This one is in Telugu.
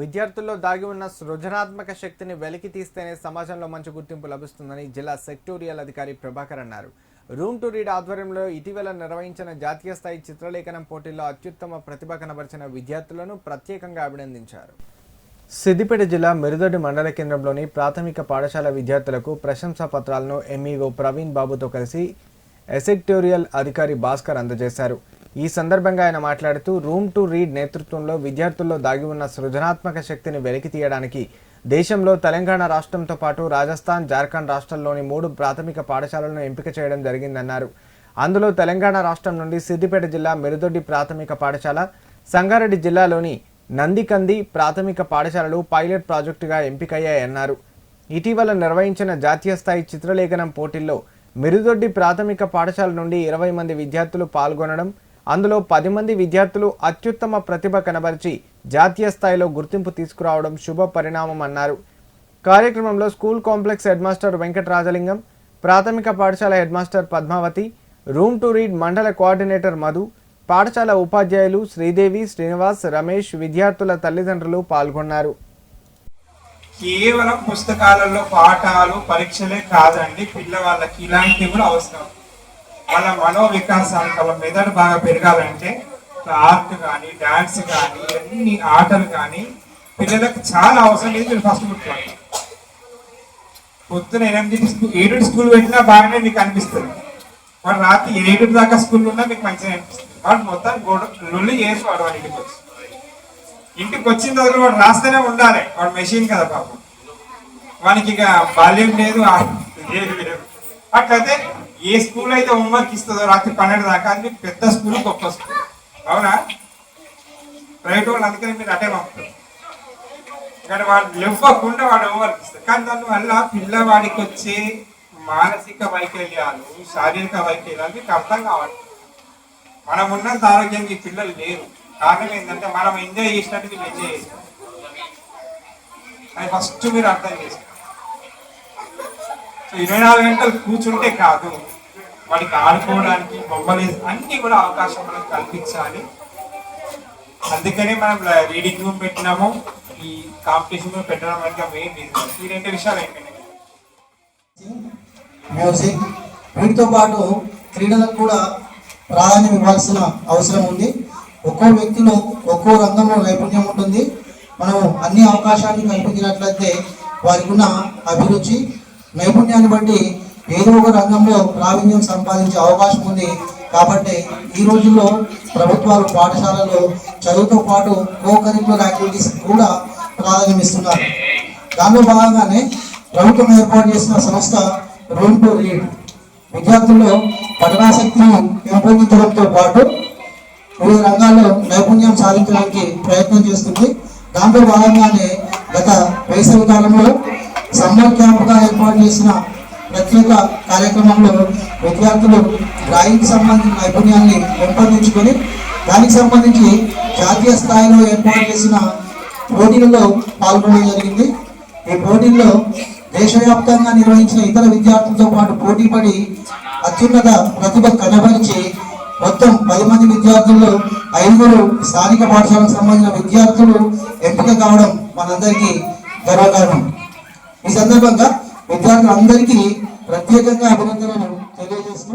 విద్యార్థుల్లో దాగి ఉన్న సృజనాత్మక శక్తిని వెలికి తీస్తేనే సమాజంలో మంచి గుర్తింపు లభిస్తుందని జిల్లా సెక్టోరియల్ అధికారి ప్రభాకర్ అన్నారు. రూమ్ టు రీడ్ ఆధ్వర్యంలో ఇటీవల నిర్వహించిన జాతీయ స్థాయి చిత్రలేఖనం పోటీల్లో అత్యుత్తమ ప్రతిభ కనబరిచిన విద్యార్థులను ప్రత్యేకంగా అభినందించారు. సిద్దిపేట జిల్లా మెరుదొడ్డి మండల కేంద్రంలోని ప్రాథమిక పాఠశాల విద్యార్థులకు ప్రశంసా పత్రాలను ఎంఈఓ ప్రవీణ్ బాబుతో కలిసి ఎసెక్టోరియల్ అధికారి భాస్కర్ అందజేశారు. ఈ సందర్భంగా ఆయన మాట్లాడుతూ రూమ్ టు రీడ్ నేతృత్వంలో విద్యార్థుల్లో దాగి ఉన్న సృజనాత్మక శక్తిని వెలికి తీయడానికి దేశంలో తెలంగాణ రాష్ట్రంతో పాటు రాజస్థాన్ జార్ఖండ్ రాష్ట్రాల్లోని మూడు ప్రాథమిక పాఠశాలలను ఎంపిక చేయడం జరిగిందన్నారు. అందులో తెలంగాణ రాష్ట్రం నుండి సిద్దిపేట జిల్లా మెరుదొడ్డి ప్రాథమిక పాఠశాల సంగారెడ్డి జిల్లాలోని నందికంది ప్రాథమిక పాఠశాలలు పైలట్ ప్రాజెక్టుగా ఎంపికయ్యాయన్నారు. ఇటీవల నిర్వహించిన జాతీయ స్థాయి చిత్రలేఖనం పోటీల్లో మెరుదొడ్డి ప్రాథమిక పాఠశాల నుండి ఇరవై మంది విద్యార్థులు పాల్గొనడం అందులో పది మంది విద్యార్థులు అత్యుత్తమ ప్రతిభ కనబరిచి జాతీయ స్థాయిలో గుర్తింపు తీసుకురావడం శుభ పరిణామం అన్నారు. కార్యక్రమంలో school complex head master Venkatarajalingam ప్రాథమిక పాఠశాల head master Padmavathi room to read మండల కోఆర్డినేటర్ మధు పాఠశాల ఉపాధ్యాయులు శ్రీదేవి శ్రీనివాస్ రమేష్ విద్యార్థుల తల్లిదండ్రులు పాల్గొన్నారు. కేవలం పుస్తకాలలో పాఠాలు పరీక్షలే కాదండి పిల్లవాళ్ళకి ఇలాంటివి కూడా అవసరం. వాళ్ళ మనో వికాసానికి వాళ్ళ మెదడు బాగా పెరగాలంటే ఆర్ట్ కానీ డాన్స్ కానీ అన్ని ఆటలు కానీ పిల్లలకు చాలా అవసరం లేదు మీరు ఫస్ట్ గుర్తుపట్టాలి పొద్దున ఎనిమిది స్కూల్ ఏడు స్కూల్ పెట్టినా బాగానే మీకు అనిపిస్తుంది. వాడు రాత్రి ఏడు దాకా స్కూల్ ఉన్నా మీకు మంచిగా అనిపిస్తుంది. వాడు మొత్తం గోడ లొల్లి చేసి వాడు వాడి ఇంటికి వచ్చి. ఇంటికి వచ్చిన తర్వాత వాడు రాస్తేనే ఉండాలి. వాడు మెషిన్ కదా పాపం. వానికి ఇక బాల్యం లేదు లేదు. అట్లయితే ఏ స్కూల్ అయితే హోంవర్క్ ఇస్తుందో రాత్రి పన్నెండు దాకా అది పెద్ద స్కూల్ గొప్ప స్కూల్. అవునా? ప్రైవేట్ వాళ్ళు అందుకని మీరు అటే పంపుతారు. కానీ వాడు ఇవ్వకుండా వాడు హోంవర్క్ ఇస్తారు. కానీ దానివల్ల పిల్లవాడికి వచ్చే మానసిక వైకల్యాలు శారీరక వైకల్యాలు మీకు అర్థం కావాలి. మనం ఉన్నంత ఆరోగ్యంగా ఈ పిల్లలు లేరు. కారణం ఏంటంటే మనం ఎంజాయ్ చేసినట్టు వీళ్ళు ఎంజాయ్ చేస్తారు. అది ఫస్ట్ మీరు అర్థం చేసుకోండి ఇరవై నాలుగు గంటలు కూర్చుంటే కాదు వాడికి ఆడుకోవడానికి బొమ్మలు అన్ని కూడా అవకాశం మనం కల్పించాలి. అందుకనే మనం రీడింగ్ రూమ్ పెట్టినాము. ఈ కాంపిటీషన్ రూమ్ పెట్టడం వెనుక మెయిన్ రీజన్ ఈ రెండు విషయాలు అయిపోయినాయి మ్యూజిక్ వీటితో పాటు క్రీడలకు కూడా ప్రాధాన్యం ఇవ్వాల్సిన అవసరం ఉంది. ఒక్కో వ్యక్తిలో ఒక్కో రంగంలో నైపుణ్యం ఉంటుంది. మనం అన్ని అవకాశాలను కల్పించినట్లయితే వారికి ఉన్న అభిరుచి నైపుణ్యాన్ని బట్టి ఏదో ఒక రంగంలో ప్రావీణ్యం సంపాదించే అవకాశం ఉంది. కాబట్టి ఈ రోజుల్లో ప్రభుత్వాలు పాఠశాలలో చదువుతో పాటు కో కరికులర్ యాక్టివిటీస్ కూడా ప్రాధాన్యం ఇస్తున్నారు దానిలో భాగంగానే ప్రభుత్వం ఏర్పాటు చేసిన సంస్థ రూమ్ టు రీడ్ విద్యార్థుల్లో పఠనాసక్తిని పెంపొందించడంతో పాటు వివిధ రంగాల్లో నైపుణ్యం సాధించడానికి ప్రయత్నం చేస్తుంది. దాంట్లో భాగంగానే గత వేసవి కాలంలో సమ్మర్ క్యాంపుగా ఏర్పాటు చేసిన ప్రత్యేక కార్యక్రమంలో విద్యార్థులు డ్రాయింగ్ సంబంధించిన నైపుణ్యాన్ని పెంపొందించుకొని దానికి సంబంధించి జాతీయ స్థాయిలో ఏర్పాటు చేసిన పోటీలలో పాల్గొనడం జరిగింది. ఈ పోటీల్లో దేశవ్యాప్తంగా నిర్వహించిన ఇతర విద్యార్థులతో పాటు పోటీపడి అత్యున్నత ప్రతిభ కనబరిచి మొత్తం పది మంది విద్యార్థుల్లో ఐదుగురు స్థానిక పాఠశాలకు సంబంధించిన విద్యార్థులు ఎంపిక కావడం మనందరికీ గర్వకారణం. ఈ సందర్భంగా విద్యార్థులందరికీ ప్రత్యేకంగా అభినందనలు తెలియజేస్తూ